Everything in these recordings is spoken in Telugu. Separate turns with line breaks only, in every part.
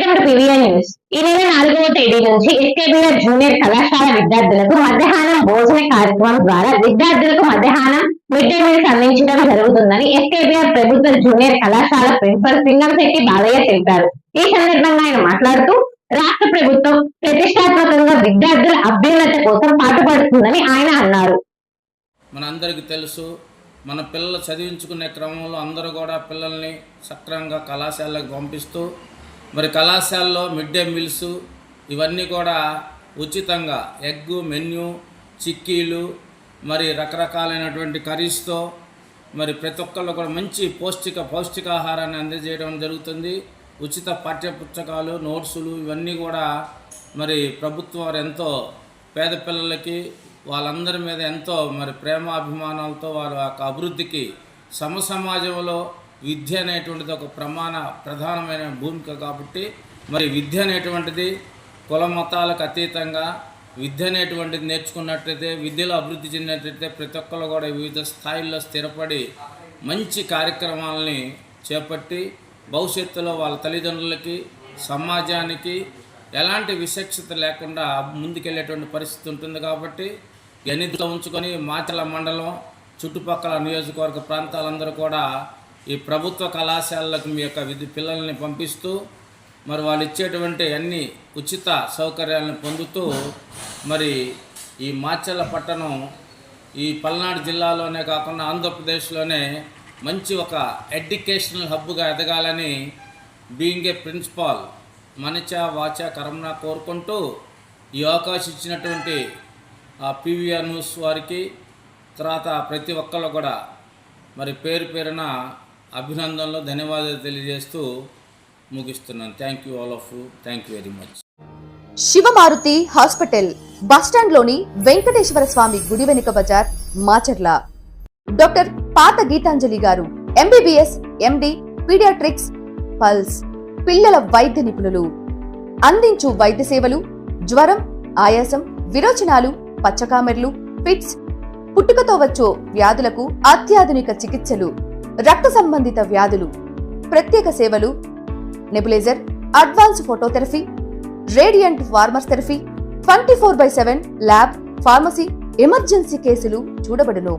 వెల్కమ్ టు న్యూస్ ఈ నెల నాలుగవ తేదీ నుంచి ఎస్కేబీఆర్ జూనియర్ కళాశాల విద్యార్థులకు మధ్యాహ్నం భోజన కార్యక్రమం ద్వారా విద్యార్థులకు మధ్యాహ్నం మిడ్ డే మీల్స్ అందించడం జరుగుతుందని ఎస్కేబీఆర్ ప్రభుత్వ జూనియర్ కళాశాల ప్రిన్సిపల్ సింగంశెట్టి బాలయ్య తెలిపారు. ఈ సందర్భంగా ఆయన మాట్లాడుతూ రాష్ట్ర ప్రభుత్వం ప్రతిష్టాత్మకంగా విద్యార్థుల అభ్యున్నత కోసం పాటుపడుతుందని ఆయన అన్నారు.
మనందరికీ తెలుసు మన పిల్లలు చదివించుకునే క్రమంలో అందరూ కూడా పిల్లల్ని సక్రమంగా కళాశాలకు పంపిస్తూ మరి కళాశాలలో మిడ్ డే మీల్స్ ఇవన్నీ కూడా ఉచితంగా ఎగ్ మెన్యూ చిక్కీలు మరి రకరకాలైనటువంటి కర్రీస్తో మరి ప్రతి ఒక్కళ్ళు కూడా మంచి పౌష్టిక పౌష్టికాహారాన్ని అందజేయడం జరుగుతుంది. ఉచిత పాఠ్య పుస్తకాలు నోట్సులు ఇవన్నీ కూడా మరి ప్రభుత్వం వారు ఎంతో పేద పిల్లలకి వాళ్ళందరి మీద ఎంతో మరి ప్రేమాభిమానాలతో వారి యొక్క అభివృద్ధికి సమసమాజంలో విద్య అనేటువంటిది ఒక ప్రమాణ ప్రధానమైన భూమిక కాబట్టి మరి విద్య అనేటువంటిది కుల మతాలకు అతీతంగా విద్య అనేటువంటిది నేర్చుకున్నట్లయితే విద్యలో అభివృద్ధి చెందినట్లయితే ప్రతి ఒక్కరు కూడా వివిధ స్థాయిల్లో స్థిరపడి మంచి కార్యక్రమాలని చేపట్టి భవిష్యత్తులో వాళ్ళ తల్లిదండ్రులకి సమాజానికి ఎలాంటి విశక్షత లేకుండా ముందుకెళ్ళేటువంటి పరిస్థితి ఉంటుంది కాబట్టి ఎన్నిదిలో ఉంచుకొని మాచల మండలం చుట్టుపక్కల నియోజకవర్గ ప్రాంతాలందరూ కూడా ఈ ప్రభుత్వ కళాశాలలకు మీ యొక్క విద్య పిల్లల్ని పంపిస్తూ మరి వాళ్ళు ఇచ్చేటువంటి అన్ని ఉచిత సౌకర్యాలను పొందుతూ మరి ఈ మాచర్ల పట్టణం ఈ పల్నాడు జిల్లాలోనే కాకుండా ఆంధ్రప్రదేశ్లోనే మంచి ఒక ఎడ్యుకేషనల్ హబ్గా ఎదగాలని బీయింగ్ ఏ ప్రిన్సిపాల్ మనిచ వాచ కరమన కోరుకుంటూ ఈ అవకాశం ఇచ్చినటువంటి ఆ పీవీఆర్ న్యూస్ వారికి తర్వాత ప్రతి ఒక్కళ్ళు కూడా మరి పేరు పేరున అభినందనలు ధన్యవాదాలు తెలియజేస్తూ ముగిస్తున్నాను. Thank you all of you thank you very much
Shivamaruthi hospital బస్టాండ్లోని Venkateswara Swamy గుడి వెనుక బజార్ మాచర్ల. డాక్టర్ పాత గీతాంజలి గారు ఎంబీబీఎస్ ఎండి పీడియాట్రిక్స్ పల్స్ పిల్లల వైద్య నిపుణులు. అందించు వైద్య సేవలు జ్వరం ఆయాసం విరోచనాలు పచ్చకామెర్లు ఫిట్స్. పుట్టుకతో వచ్చు వ్యాధులకు అత్యాధునిక చికిత్సలు. రక్త సంబంధిత వ్యాధులు ప్రత్యేక సేవలు nebulizer advance phototherapy radiant warmers therapy twenty four by seven lab pharmacy emergency కేసులు చూడబడును.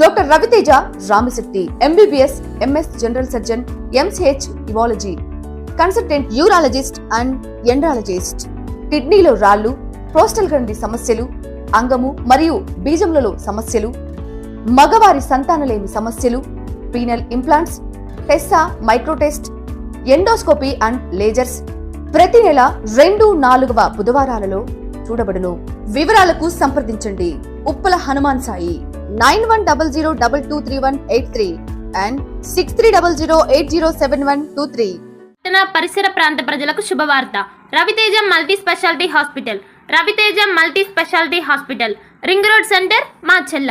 Doctor Raviteja Ramashetti MBBS MS general surgeon MCh ఇవాలజీ consultant urologist and andrologist. కిడ్నీలో రాళ్ళు ప్రోస్టల్ గ్రంథి సమస్యలు అంగము మరియు బీజములలో సమస్యలు మగవారి సంతానలేమి సమస్యలు penile implants TESA microtest endoscopy and lasers ప్రతి నెల రెండు నాలుగవ బుధవారాలలో చూడబడును. వివరాలకు సంప్రదించండి. Uppala Hanuman Sai nine one double zero double two three one eight three and six three double zero eight zero seven one two three.
పరిసర ప్రాంత ప్రజలకు శుభవార్త. Raviteja multi speciality hospital. Raviteja multi speciality hospital. Ring road centre మా చెల్ల